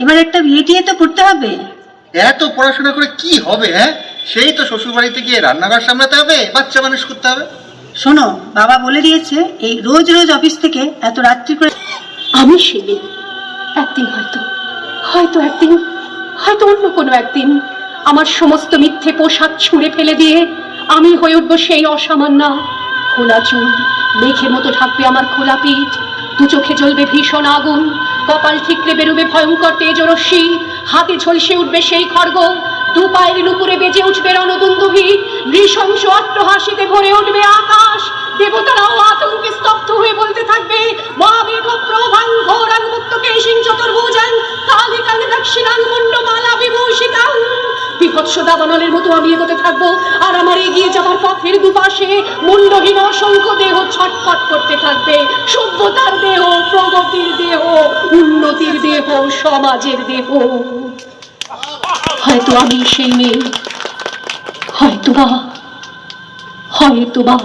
এবার একটা বিয়ে টিয়ে তো করতে হবে। এত পড়াশোনা করে কি হবে হ্যাঁ? সেই তো শ্বশুর বাড়িতে গিয়ে রান্নাঘর সামলাতে হবে বাচ্চা মানুষ করতে হবে। শোনো বাবা বলে দিয়েছে এই রোজ রোজ অফিস থেকে এত রাত্রি করে আমি সেই একদিন হয়তো হয়তো একদিন হয়তো অন্য কোনো একদিন। আমার সমস্ত মিথ্যে পোশাক ছুঁড়ে ফেলে দিয়ে আমি হয়ে উঠবো সেই অসামান্য খোলা চুল মেঘের মতো ঢাকবে আমার খোলা পিঠ দু চোখে জ্বলবে ভীষণ আগুন কপাল ঠিকরে বেরোবে ভয়ঙ্কর তেজরশ্মি। হাতে ঝলসে উঠবে সেই খড়গ দু পায়ের নুপুরে বেজে উঠবে রণদুন্দুভি নৃশংস অট্টহাসিতে ভরে উঠবে আকাশ। দেবতারাও আতঙ্কে স্তব্ধ হয়ে বলতে থাকবে মহামেঘ প্রভাং ঘোরাং চতুর্ভুজাং বিভূষিতাং। বিভৎস দাবানলের মতো আমি এগোতে থাকব, আর আমার এগিয়ে যাবার পথের দুপাশে মুন্ডহীন অসংখ্য দেহ ছটফট করতে থাকবে। সভ্যতার দেহ প্রগতির সমাজের দেহ হয়তো আমি সেই মেয়ে হয়তো বা হয়তো বা